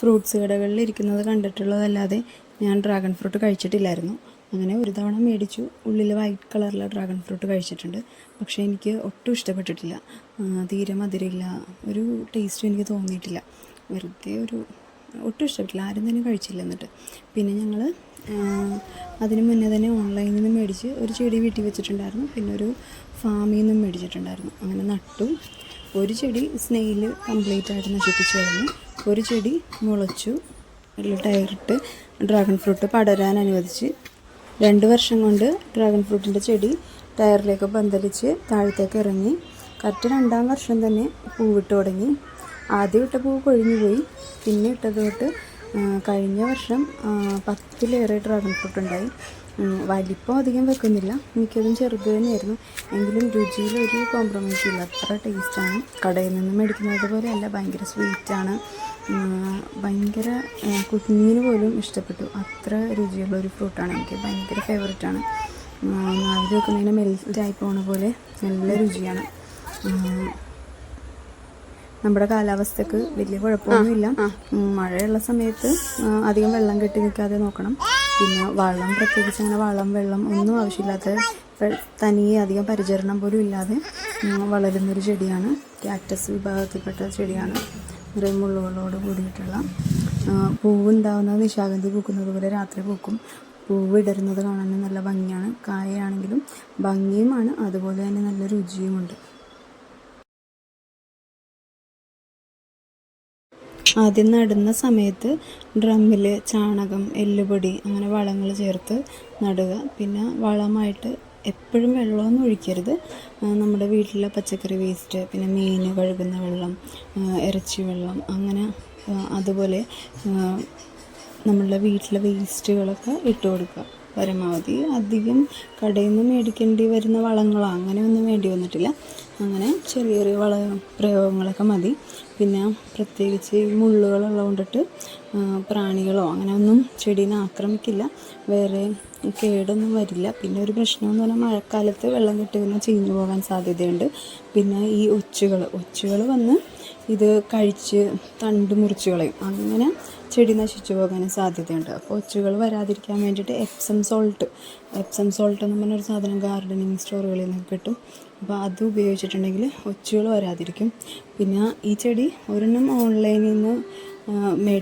Fruits കടകളിൽ ഇരിക്കുന്നത് കണ്ടിട്ടുള്ളതല്ലാതെ ഞാൻ ഡ്രാഗൺ ഫ്രൂട്ട് കഴിച്ചിട്ടില്ലായിരുന്നു. അങ്ങനെ ഒരു തവണ മേടിച്ചു. ഉള്ളിൽ വൈറ്റ് കളറിലെ ഡ്രാഗൺ ഫ്രൂട്ട് കഴിച്ചിട്ടുണ്ട്. പക്ഷേ എനിക്ക് ഒട്ടും ഇഷ്ടപ്പെട്ടിട്ടില്ല. തീരെ മധുരമില്ല. ഒരു ടേസ്റ്റും എനിക്ക് തോന്നിയിട്ടില്ല. വെറുതെ ഒരു ഒട്ടും ഇഷ്ടപ്പെട്ടില്ല. ആരും തന്നെ കഴിച്ചില്ല എന്നിട്ട്. പിന്നെ ഞങ്ങൾ അതിന് മുന്നേ തന്നെ ഓൺലൈനിൽ നിന്ന് മേടിച്ച് ഒരു ചെടി വീട്ടിൽ വെച്ചിട്ടുണ്ടായിരുന്നു. പിന്നെ ഒരു ഫാമിൽ നിന്നും മേടിച്ചിട്ടുണ്ടായിരുന്നു. അങ്ങനെ നട്ടു ഒരു ചെടി സ്നെയിൽ കംപ്ലീറ്റ് ആയിട്ട് നശിപ്പിച്ചു കളഞ്ഞു. ഒരു ചെടി മുളച്ചു അതിൽ ടയറിട്ട് ഡ്രാഗൺ ഫ്രൂട്ട് പടരാൻ അനുവദിച്ച്. രണ്ട് വർഷം കൊണ്ട് ഡ്രാഗൺ ഫ്രൂട്ടിന്റെ ചെടി ടയറിലേക്ക് പന്തലിച്ച് താഴത്തേക്ക് ഇറങ്ങി. കറക്റ്റ് രണ്ടാം വർഷം തന്നെ പൂവിട്ട് തുടങ്ങി. ആദ്യം ഇട്ട പൂവ് കൊഴിഞ്ഞു പോയി. പിന്നെ ഇട്ടത് തൊട്ട് കഴിഞ്ഞ വർഷം പത്തിലേറെ ഡ്രാഗൺ ഫ്രൂട്ട് ഉണ്ടായി. വലിപ്പം അധികം വെക്കുന്നില്ല. മിക്കതും ചെറുത് തന്നെയായിരുന്നു. എങ്കിലും രുചിയിലൊരു കോംപ്രമൈസ് ഇല്ല. അത്ര ടേസ്റ്റാണ് കടയിൽ നിന്ന് മേടിക്കുന്നത് പോലെയല്ല. ഭയങ്കര സ്വീറ്റാണ് ഭയങ്കര കുഞ്ഞിന് പോലും ഇഷ്ടപ്പെട്ടു. അത്ര രുചിയുള്ള ഒരു ഫ്രൂട്ടാണ് എനിക്ക് ഭയങ്കര ഫേവററ്റാണ് നാവിൽ വെക്കുന്നതിന് മെൽറ്റായി പോണ പോലെ നല്ല രുചിയാണ്. നമ്മുടെ കാലാവസ്ഥക്ക് വലിയ കുഴപ്പമൊന്നുമില്ല. മഴയുള്ള സമയത്ത് അധികം വെള്ളം കെട്ടി നിൽക്കാതെ നോക്കണം. പിന്നെ വളം പ്രത്യേകിച്ച് അങ്ങനെ വളം വെള്ളം ഒന്നും ആവശ്യമില്ലാത്ത തനിയെ അധികം പരിചരണം പോലും ഇല്ലാതെ വളരുന്നൊരു ചെടിയാണ്. കാക്ടസ് വിഭാഗത്തിൽപ്പെട്ട ചെടിയാണ്. നിറയെ മുള്ളുകളോട് കൂടിയിട്ടുള്ള പൂവുണ്ടാവുന്നത് നിശാഗന്ധി പൂക്കുന്നത് പോലെ രാത്രി പൂക്കും. പൂവ് ഇടരുന്നത് കാണാൻ നല്ല ഭംഗിയാണ്. കായയാണെങ്കിലും ഭംഗിയുമാണ്. അതുപോലെ തന്നെ നല്ല രുചിയുമുണ്ട്. ആദ്യം നടുന്ന സമയത്ത് ഡ്രമ്മിൽ ചാണകം എല്ലുപൊടി അങ്ങനെ വളങ്ങൾ ചേർത്ത് നടുക. പിന്നെ വളമായിട്ട് എപ്പോഴും വെള്ളമൊന്നും ഒഴിക്കരുത്. നമ്മുടെ വീട്ടിലെ പച്ചക്കറി വേസ്റ്റ് പിന്നെ മീൻ കഴുകുന്ന വെള്ളം ഇറച്ചി വെള്ളം അങ്ങനെ അതുപോലെ നമ്മളുടെ വീട്ടിലെ വേസ്റ്റുകളൊക്കെ ഇട്ട് കൊടുക്കുക പരമാവധി അധികം കടയിൽ നിന്ന് മേടിക്കേണ്ടി വരുന്ന വളങ്ങളോ അങ്ങനെയൊന്നും വേണ്ടി വന്നിട്ടില്ല. അങ്ങനെ ചെറിയ ചെറിയ വള പ്രയോഗങ്ങളൊക്കെ മതി. പിന്നെ പ്രത്യേകിച്ച് മുള്ളുകളുള്ളത് കൊണ്ടിട്ട് പ്രാണികളോ അങ്ങനെയൊന്നും ചെടീനെ ആക്രമിക്കില്ല. വേറെ കേടൊന്നും വരില്ല. പിന്നെ ഒരു പ്രശ്നമെന്ന് പറഞ്ഞാൽ മഴക്കാലത്ത് വെള്ളം കെട്ടി വന്നാൽ ചീഞ്ഞു പോകാൻ സാധ്യതയുണ്ട്. പിന്നെ ഈ ഒച്ചുകൾ ഒച്ചുകൾ വന്ന് ഇത് കഴിച്ച് തണ്ട് മുറിച്ച് കളയും. അങ്ങനെ ചെടി നശിച്ചു പോകാനും സാധ്യതയുണ്ട്. അപ്പോൾ ഒച്ചുകൾ വരാതിരിക്കാൻ വേണ്ടിയിട്ട് എപ്സം സോൾട്ട് എപ്സം സോൾട്ട് എന്ന് പറഞ്ഞൊരു സാധനം ഗാർഡനിങ് സ്റ്റോറുകളിൽ നിന്ന് കിട്ടും. അപ്പോൾ അത് ഉപയോഗിച്ചിട്ടുണ്ടെങ്കിൽ ഒച്ചുകൾ വരാതിരിക്കും. പിന്നെ ഈ ചെടി ഒരെണ്ണം ഓൺലൈനിൽ നിന്ന് മേ